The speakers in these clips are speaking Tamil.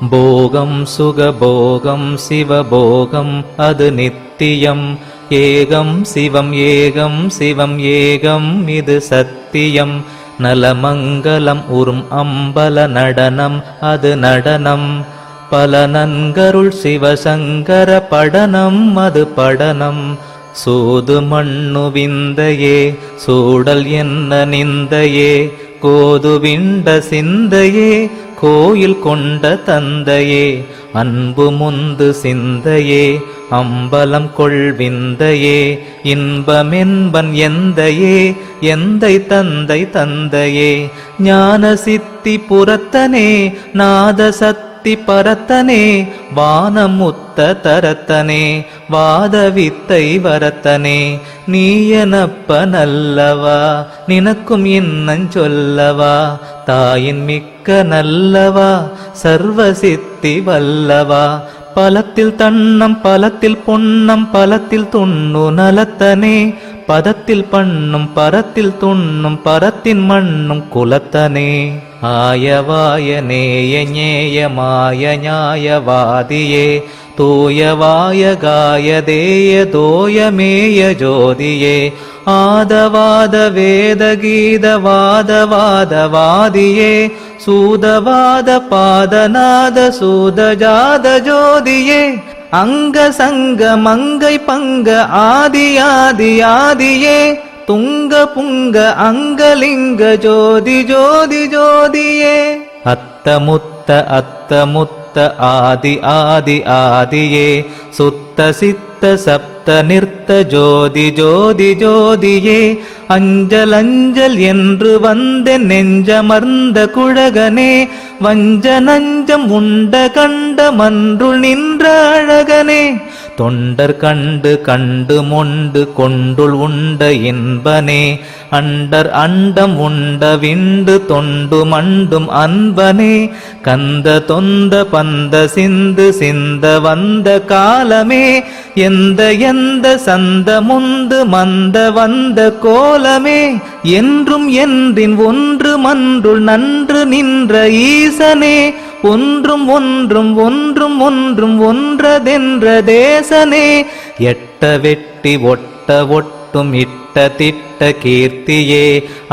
போகம் சுகபோகம் சிவபோகம் அது நித்தியம். ஏகம் சிவம் ஏகம் சிவம் ஏகம் இது சத்தியம். நலமங்கலம் உறும் அம்பல நடனம் அது நடனம். பல நன்கருள் சிவசங்கர படனம் அது படனம். சூது மண்ணு விந்தையே சூடல் என்ன நிந்தையே கோதுவிண்ட சிந்தையே கோயில் கொண்ட தந்தையே அன்பு முந்து சிந்தையே அம்பலம் கொள்விந்தையே இன்பமென்பன் எந்தையே எந்தை தந்தை தந்தையே ஞான சித்தி புறத்தனே நாத சத் சக்தி பரத்தனே வானமுத்த தரத்தனே வாதவித்தை வரத்தனே நீயனப்ப நல்லவா நினக்கும் இன்னஞ் சொல்லவா தாயின் மிக்க நல்லவா சர்வசித்தி வல்லவா பலத்தில் தன்னம் பலத்தில் பொன்னம் பலத்தில் துண்ணு நலத்தனே பதத்தில் பண்ணும் பரத்தில் துண்ணும் பரத்தின் மண்ணும் குலத்தனே. ஆயவாய நேய நேய மாய நியாயவாதியே தூயவாய காயதேய தோயமேய ஜோதியே ஆதவாத வேத கீத வாதவாதவாதியே சூதவாத பாதநாத சூதஜாத ஜோதியே அங்க துங்க புங்க அங்கலிங்க ஜோதி ஜோதி ஜோதியே. அத்தமுத்த அத்தமுத்த ஆதி ஆதி ஆதியே. சுத்த சித்த சப்த நிறுத்த ஜோதி ஜோதி ஜோதியே. அஞ்சல் அஞ்சல் என்று வந்த நெஞ்சமர்ந்த குழகனே. வஞ்ச நஞ்சம் உண்ட கண்ட மன்றுள் நின்ற அழகனே. தொண்டர் கண்டு கண்டு மொண்டு கொண்டுள் உண்ட இன்பனே அண்டர் அண்டம் உண்ட விண்டு தொண்டு மண்டும் அன்பனே கந்த தொந்த பந்த சிந்து சிந்த வந்த காலமே எந்த எந்த சந்த முந்து மந்த வந்த கோலமே என்றும் என்றின் ஒன்று மன்றுள் நன்று நின்ற ஈசனே ஒன்றும் ஒன்றும் ஒன்றும் ஒன்றும் ஒன்றதென்ற தேசனே எட்ட வெட்டி ஒட்ட ஒட்டும் இட்ட திட்ட கீர்த்தியே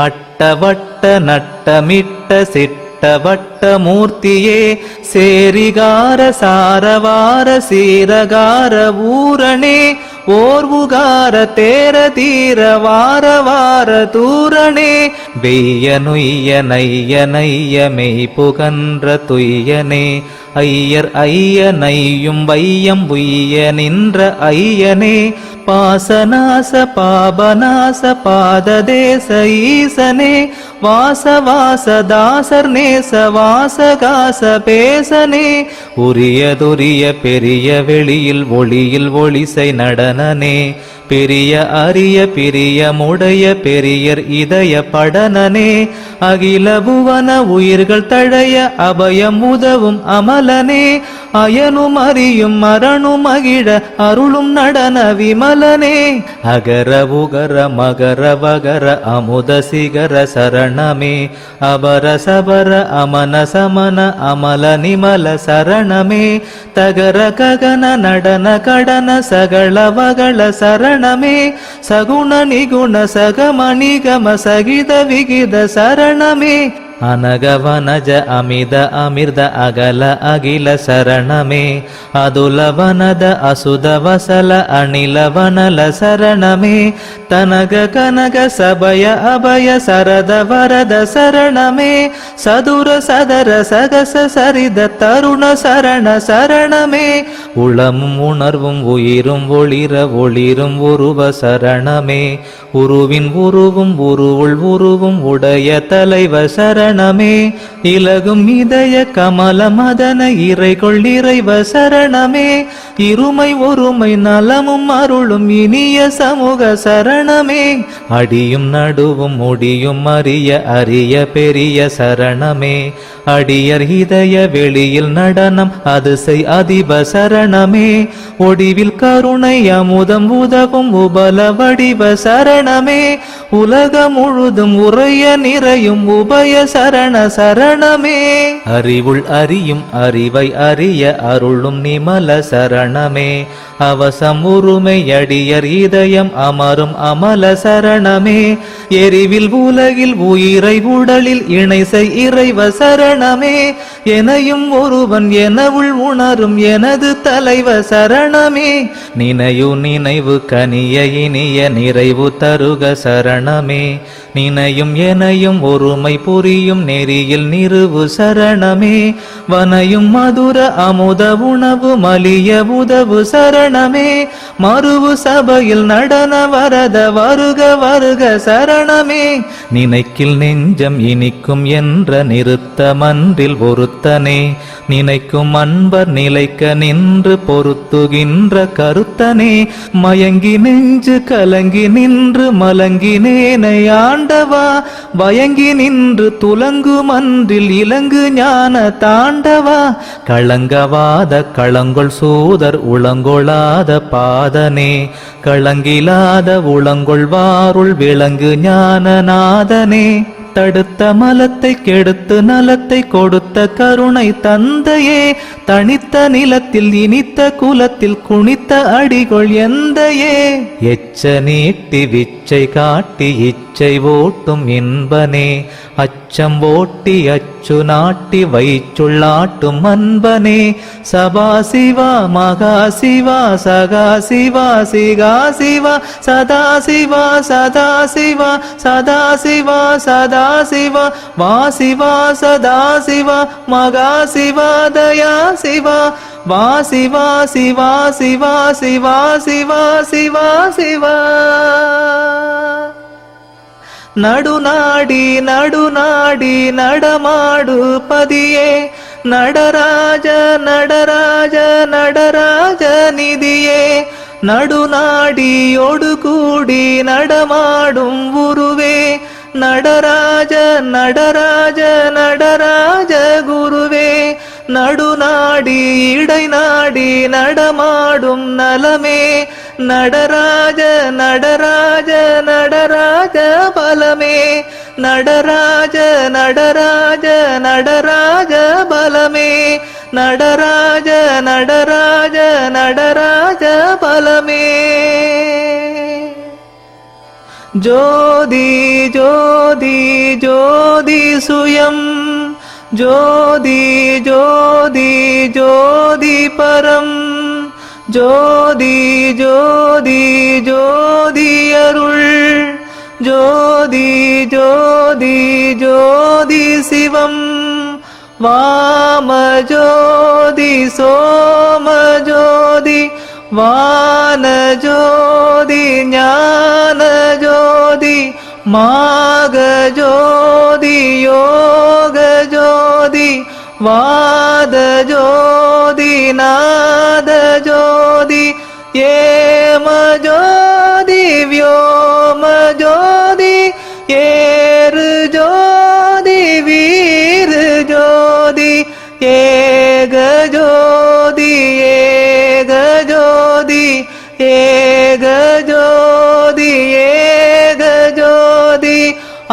அட்டவட்ட நட்டமிட்ட சிட்ட வட்ட மூர்த்தியே சேரிகார சாரவார சீரகார ஊரணே ஓர்வுகார தேர தீர வார வார தூரணே வெய்ய நொய்ய நைய நைய மெய் புகன்ற துய்யனே. ஐயர் ஐய நையும் வையம் உய்ய நின்ற ஐயனே பாசநாச பாபநாச பாததேச ஈசனே வாச வாச தாசர் நேச வாசகாச பேசனே. உரியதுரிய பெரிய வெளியில் ஒளியில் ஒளிசை நடனனே. பெரிய அரிய பிரியமுடைய பெரியர் இதய படனனே. அகில புவன உயிர்கள் தழைய அபயம் உதவும் அமலனே. அயனும் அறியும் மரணும் அகிழ அருளும் நடன விமலனே. அகர உகர மகர வகர அமுத சிகர சரணமே. அபர சபர அமன சமன அமல நிமல சரணமே. தகர ககன நடன கடன சகல வகல சரண சரணமே. சகுண நிகுண சகமணிகம சகித விகித சரணமே. ಅನಗವನಜ ಅಮಿದ ಅಮಿರ್ದ ಅಗಲ ಅಗಿಲ ಶರಣಮೇ ಅದುಲವನದ ಅಸುದ ವಸಲ ಅಣಿಲವನಲ ಶರಣಮೇ ತನಗ ಕನಗ ಸಭಯ ಅಭಯ ಸರದ ವರದ ಶರಣಮೇ ಸದುರ ಸದರ சகச சரித தருண சரண சரணமே உளமும் உணர்வும் உயிரும் ஒளிர ஒளிரும் உருவ சரணமே உருவின் உருவும் உருவுள் உருவும் உடைய தலைவ சரணமே. இலகும் இதய கமல மதன இறை கொள்ளிறைவ சரணமே. இருமை ஒருமை நலமும் அருளும் இனிய சமூக சரணமே. அடியும் நடுவும் முடியும் அறிய அரிய பெரிய சரணமே. அடியர் இதய வெளியில் நடனம் அதிசை அதிப சரணமே. ஒடிவில் கருணை அமுதம் உதவும் உபல வடிவ சரணமே. உலகம் முழுதும் உரைய நிறையும் உபய சரண சரணமே. அறிவுள் அறியும் அறிவை அறிய அருளும் நிமல சரணமே. அவசம் உரிமை அடியர் இதயம் அமரும் அமல சரணமே. எரிவில் உலகில் உயிரை உடலில் இணைசை இறைவ சரணமே. எனையும் ஒருவன் எனவுள் உணரும் எனது தலைவ சரணமே. நினையு நினைவு கனிய இனிய நிறைவு தருக சரணமே. நினையும் எனையும் ஒருமை புரிய புரியும் நெறியில் நிறுவு சரணமே. வனையும் மதுர அமுத உணவு மலிய உதவு சரணமே. மறுவு சபையில் நடன வரத வருக வருக சரணமே. நினைக்கில் நெஞ்சம் இனிக்கும் என்ற நிறுத்த மன்றில் ஒருத்தனே. நினைக்கும் அன்பர் நிலைக்க நின்று பொருத்துகின்ற கருத்தனே. மயங்கி நெஞ்சு கலங்கி நின்று மலங்கினேனை ஆண்டவா. பயங்கி நின்று துலங்கு மன்றில் இலங்கு ஞான தாண்டவா. களங்கவாத களங்கொள் சூதர் உளங்கொளாத பாதனே. களங்கிலாத உளங்கொள்வாருள் விளங்கு ஞானநாதனே தடுத்த மலத்தை கெடுத்து நலத்தை கொடுத்த கருணை தந்தையே. தனித்த நிலத்தில் இனித்த குலத்தில் குனித்த அடிகொள் எந்தையே. எச்ச நீட்டி விச்சை காட்டி இச்ச இச்சை ஓட்டும் இன்பனே அச்சம் ஓட்டி அச்சு நாட்டி வைச்சுள்ளாட்டும் அன்பனே. சபா சிவா மகா சிவா சகா சிவா சிகா சிவா சதா சிவா சதா சிவா சதா சிவா சதா சிவா வா சிவா சதா சிவா மகா சிவா தயா சிவா வா சிவா சிவா சிவா சிவா சிவா சிவா சிவா. நடுநாடி நடுநாடி நடமாடு பதியே. நடராஜ நடராஜ நடராஜ நிதியே. நடுநாடியோடு கூடி நடமாடும் உருவே. நடராஜ நடராஜ நடராஜ குருவே. நடுநாடி இடை நாடி நடமாடும் நலமே. நடராஜ நடராஜ நடராஜ பலமே. நடராஜ நடராஜ நடராஜ பலமே. நடராஜ நடராஜ நடராஜ பலமே. ஜோதி ஜோதி ஜோதி சுயம். ஜோதி ஜோதி ஜோதி பரம். ஜோதி ஜோதி ஜோதி அருள். ஜோதி ஜோதி ஜோதி சிவம். வாம ஜோதி சோம ஜோதி வான ஜோதி ஞான ஜோதி மாக ஜோதி யோக ஜோதி வாத ஜோதி நாத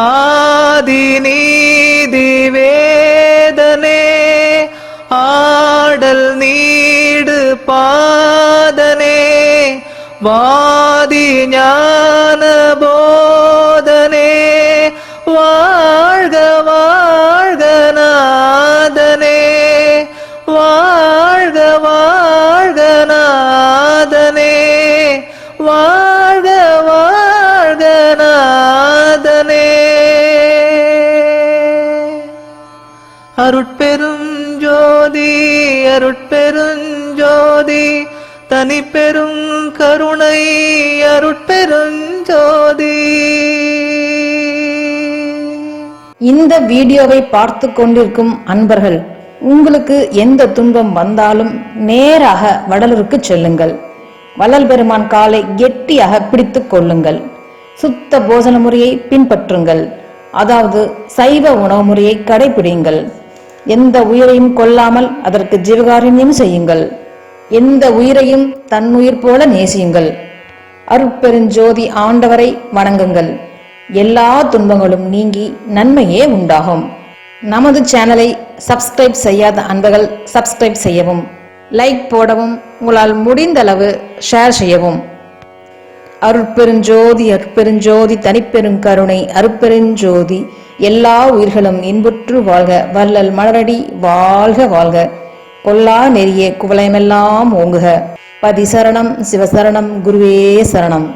ஆதி நீதி வேதனே ஆடல் நீடு பாதனே அருட்பெரும் ஜோதி அருட்பெரும் ஜோதி தனி பெரும் கருணை அருட்பெரும் ஜோதி இந்த வீடியோவை பார்த்து கொண்டிருக்கும் அன்பர்கள் உங்களுக்கு எந்த துன்பம் வந்தாலும் நேராக வடலூருக்கு செல்லுங்கள். வள்ளல் பெருமான் காலை கெட்டியாக பிடித்துக் கொள்ளுங்கள். சுத்த போஜன முறையை பின்பற்றுங்கள். அதாவது சைவ உணவு முறையை கடைபிடிங்கள். எந்த உயிரையும் கொல்லாமல் அதற்கு ஜீவகாரண்யம் செய்யுங்கள். எந்த உயிரையும் தன்னுயிர் போல நேசியுங்கள். அருட்பெருஞ்சோதி ஆண்டவரை வணங்குங்கள். எல்லா துன்பங்களும் நீங்கி நன்மையே உண்டாகும். நமது சேனலை சப்ஸ்கிரைப் செய்யாத அன்பர்கள் சப்ஸ்கிரைப் செய்யவும் லைக் போடவும் உங்களால் முடிந்தளவு ஷேர் செய்யவும். அருட்பெருஞ்சோதி அருட்பெருஞ்சோதி தனிப்பெருங்கருணை அருட்பெருஞ்சோதி எல்லா உயிர்களும் இன்புற்று வாழ்க. வல்லல் மலரடி வாழ்க வாழ்க. கொல்லா நெறிய குவலயமெல்லாம் ஓங்குக. பதி சரணம் சிவசரணம் குருவே சரணம்.